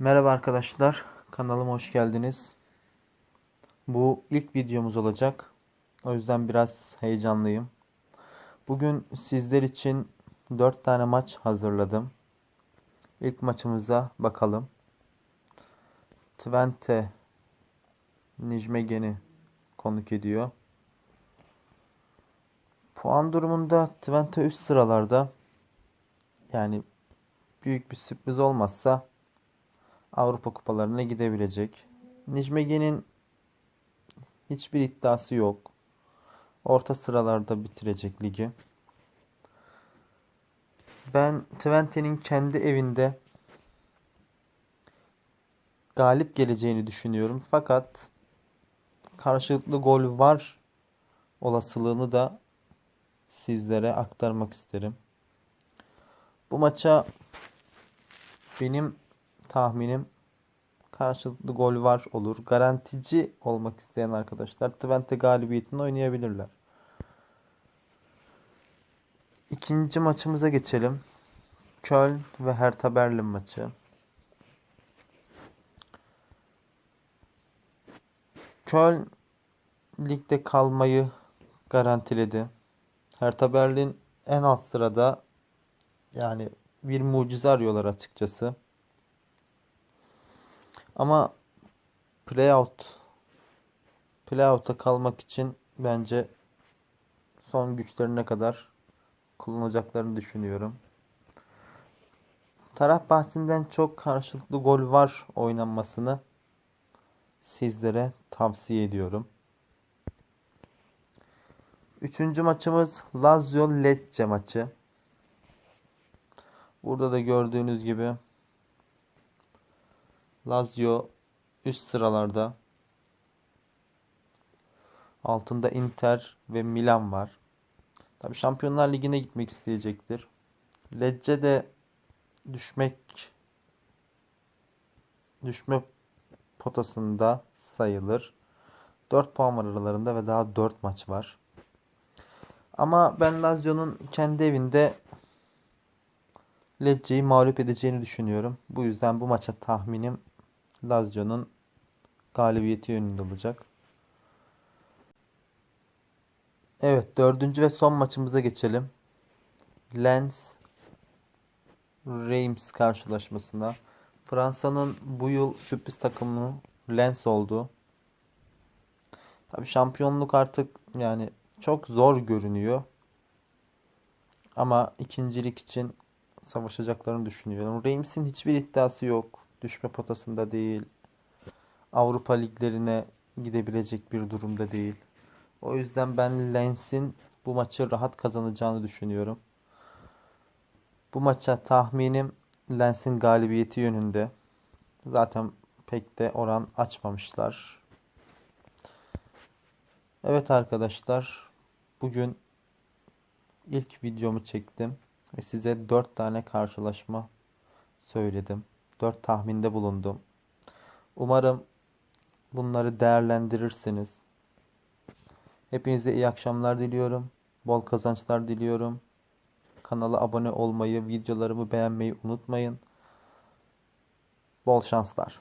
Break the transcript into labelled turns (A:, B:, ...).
A: Merhaba arkadaşlar, kanalıma hoş geldiniz. Bu ilk videomuz olacak. O yüzden biraz heyecanlıyım. Bugün sizler için 4 tane maç hazırladım. İlk maçımıza bakalım. Twente Nijmegen'i konuk ediyor. Puan durumunda Twente üst sıralarda. Yani büyük bir sürpriz olmazsa Avrupa kupalarına gidebilecek. Nijmegen'in hiçbir iddiası yok. Orta sıralarda bitirecek ligi. Ben Twente'nin kendi evinde galip geleceğini düşünüyorum. Fakat karşılıklı gol var olasılığını da sizlere aktarmak isterim. Bu maça benim tahminim karşılıklı gol var olur. Garantici olmak isteyen arkadaşlar Twente galibiyetini oynayabilirler. İkinci maçımıza geçelim. Köln ve Hertha Berlin maçı. Köln ligde kalmayı garantiledi. Hertha Berlin en alt sırada yani bir mucize arıyorlar açıkçası. Ama playout playout'a kalmak için bence son güçlerine kadar kullanacaklarını düşünüyorum. Taraf bahsinden çok karşılıklı gol var oynanmasını sizlere tavsiye ediyorum. Üçüncü maçımız Lazio Lecce maçı. Burada da gördüğünüz gibi Lazio üst sıralarda. Altında Inter ve Milan var. Tabi Şampiyonlar Ligi'ne gitmek isteyecektir. Lecce de düşmek düşme potasında sayılır. 4 puan var aralarında ve daha 4 maç var. Ama ben Lazio'nun kendi evinde Lecce'yi mağlup edeceğini düşünüyorum. Bu yüzden bu maça tahminim Lazio'nun galibiyeti yönünde olacak. Evet dördüncü ve son maçımıza geçelim. Lens Reims karşılaşmasına. Fransa'nın bu yıl sürpriz takımı Lens oldu. Tabi şampiyonluk artık yani çok zor görünüyor. Ama ikincilik için savaşacaklarını düşünüyorum. Reims'in hiçbir iddiası yok. Düşme potasında değil. Avrupa liglerine gidebilecek bir durumda değil. O yüzden ben Lens'in bu maçı rahat kazanacağını düşünüyorum. Bu maça tahminim Lens'in galibiyeti yönünde. Zaten pek de oran açmamışlar. Evet arkadaşlar. Bugün ilk videomu çektim. Ve size 4 tane karşılaşma söyledim. 4 tahminde bulundum. Umarım bunları değerlendirirsiniz. Hepinize iyi akşamlar diliyorum. Bol kazançlar diliyorum. Kanala abone olmayı, videolarımı beğenmeyi unutmayın. Bol şanslar.